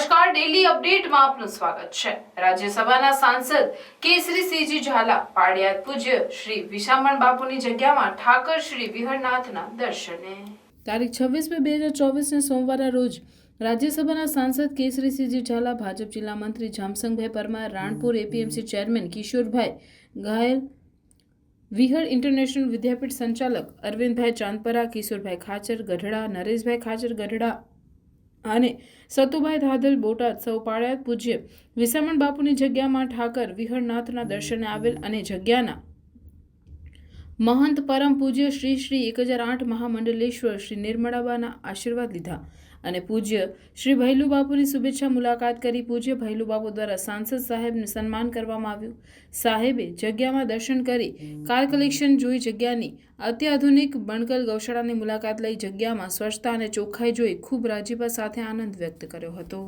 Daily અપડેટમાં આપનું સ્વાગત છે રાજ્યસભાના સાંસદ કેસરી સિંહજી ઝાલા પાડિયાદ પૂજ્ય શ્રી વિશામણ બાપુની જગ્યામાં ઠાકર શ્રી વિહરનાથના દર્શને તારીખ છવ્વીસ બે બે હજાર ચોવીસને સોમવારના રોજ રાજ્યસભાના સાંસદ કેસરીસિંહજી ઝાલા ભાજપ જિલ્લા મંત્રી Jamsangbhai Parmar Ranpur APMC chairman Kishorbhai Ghayal Vihar international વિદ્યાપીઠ સંચાલક અરવિંદભાઈ ચાંદપરા કિશોરભાઈ ખાચર ગઢડા નરેશભાઈ ખાચર ગઢડા અને સતુભાઈ ધાદલ બોટાદ સૌ પાળિયાદ પૂજ્ય વિસામણ બાપુની જગ્યામાં ઠાકર વિહરનાથના દર્શને આવેલ અને જગ્યાના મહંત પરમ પૂજ્ય શ્રી શ્રી એક હજાર આઠ મહામંડલેશ્વર શ્રી નિર્મળાબાના આશીર્વાદ લીધા અને પૂજ્ય શ્રી ભૈલુ બાપુની શુભેચ્છા મુલાકાત કરી પૂજ્ય ભૈલુ બાપુ દ્વારા સાંસદ સાહેબનું સન્માન કરવામાં આવ્યું. સાહેબે જગ્યામાં દર્શન કરી કાર કલેક્શન જોઈ જગ્યાની અત્યાધુનિક બણકલ ગૌશાળાની મુલાકાત લઈ જગ્યામાં સ્વચ્છતા અને ચોખ્ખાઈ જોઈ ખૂબ રાજીપા સાથે આનંદ વ્યક્ત કર્યો હતો.